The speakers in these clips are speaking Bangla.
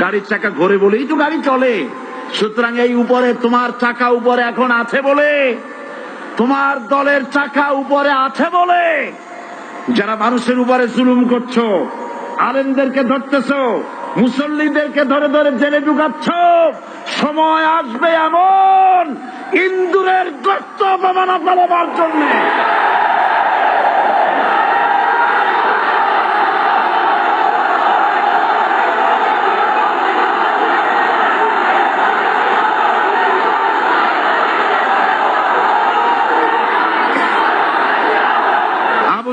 গাড়ির চাকা ঘোরে বলেই তো গাড়ি চলে। সুতরাং এই উপরে তোমার চাকা উপরে এখন আছে বলে। তোমার দলের চাকা উপরে আছে বলে। যারা মানুষের উপরে জুলুম করছ, আলেমদেরকে ধরতেছ, মুসল্লিদেরকে ধরে ধরে জেলে ঢুকাচ্ছ, সময় আসবে এমন ইন্দুরের গর্ত অপমানা জন্য আবু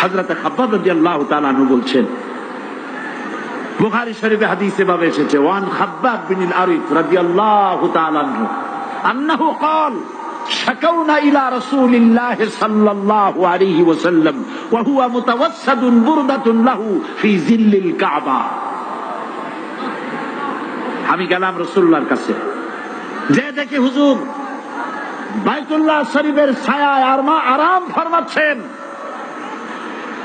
হাজরত খাব্বাব রাদিয়াল্লাহু তাআলা আনহু বলছেন বুখারী শরীফে হাদিসে ভাবে এসেছে ওয়ান খাব্বাব বিন আরিফ রাদিয়াল্লাহু তাআলা আনহু আন্নাহু قال شكونا إلى رسول الله صلى الله عليه وسلم وهو متوسد بردة له في ظل الكعبة আমি গেলাম রসুল্লাহর কাছে যে দেখি হুজুর বাইতুল্লাহ শরীফের ছায়ায় আর মা আরাম ফরমাচ্ছেন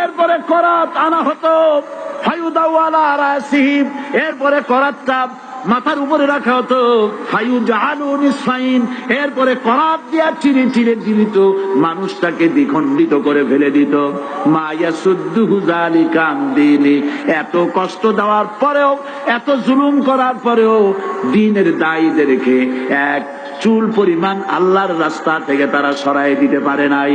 এরপরে করাত আনা হতো ফায়ুদাওয়ালা রাসিহিম এরপরে করাতটা মাথার উপরে রাখা হতো ফায়ু জাহালু নিসফাইন। এরপরে করাত দিয়া চিরে চিরে দিত মানুষটাকে দ্বিখণ্ডিত করে ফেলে দিত। মায়া সুদ্দুহু জালিকা দিনে এত কষ্ট দেওয়ার পরেও, এত জুলুম করার পরেও দিনের দায়ীদের রেখে এক চুল পরিমাণ আল্লাহর রাস্তা থেকে তারা সরাই দিতে পারে নাই।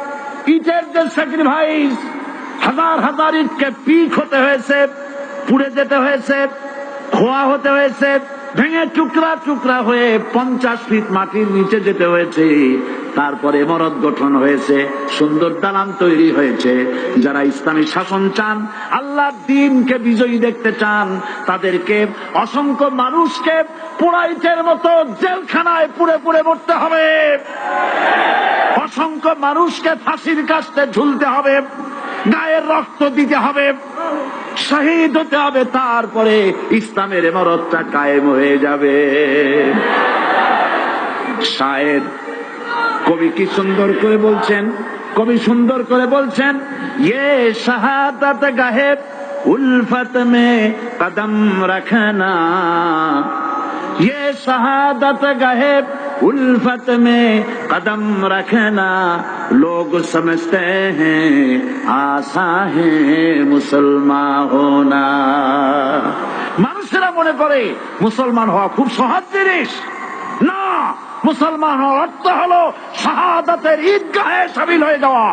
ইটের যে স্যাক্রিফাইস হাজার হাজার ইটকে পিক হতে হয়েছে, পুড়ে যেতে হয়েছে, খোয়া হতে হয়েছে ভেঙে টুকরা টুকরা হয়ে পঞ্চাশ ফিট মাটির নিচে যেতে হয়েছে। তারপরে মরদ গঠন হয়েছে, সুন্দর দালান তৈরি হয়েছে। যারা ইসলামী শাসন চান, আল্লাহর দিনকে বিজয়ী দেখতে চান, তাদেরকে অসংখ্য মানুষকে পোড়াইটের মতো জেলখানায় পুড়ে পুড়ে মরতে হবে। অসংখ্য মানুষকে ফাঁসির কাছতে ঝুলতে হবে, গায়ের রক্ত দিতে হবে। শহীদ হতে হবে, তারপরে ইসলামের এমরতটা কায়েম হয়ে যাবে। শায়ের কবি কি সুন্দর করে বলছেন? কবি সুন্দর করে বলছেন ইয়ে শাহাদাত গাহেব, উলফত মে কদম রাখনা। ইয়ে শাহাদাত গাহেব उल्फत में कदम रखना लोग समझते हैं आशा है मुसलमान होना মানুষেরা মনে করে মুসলমান হওয়া খুব সহজ জিনিস না মুসলমান হওয়ার অর্থ হলো শাহাদাতের ঈদগাহে সামিল হয়ে যাওয়া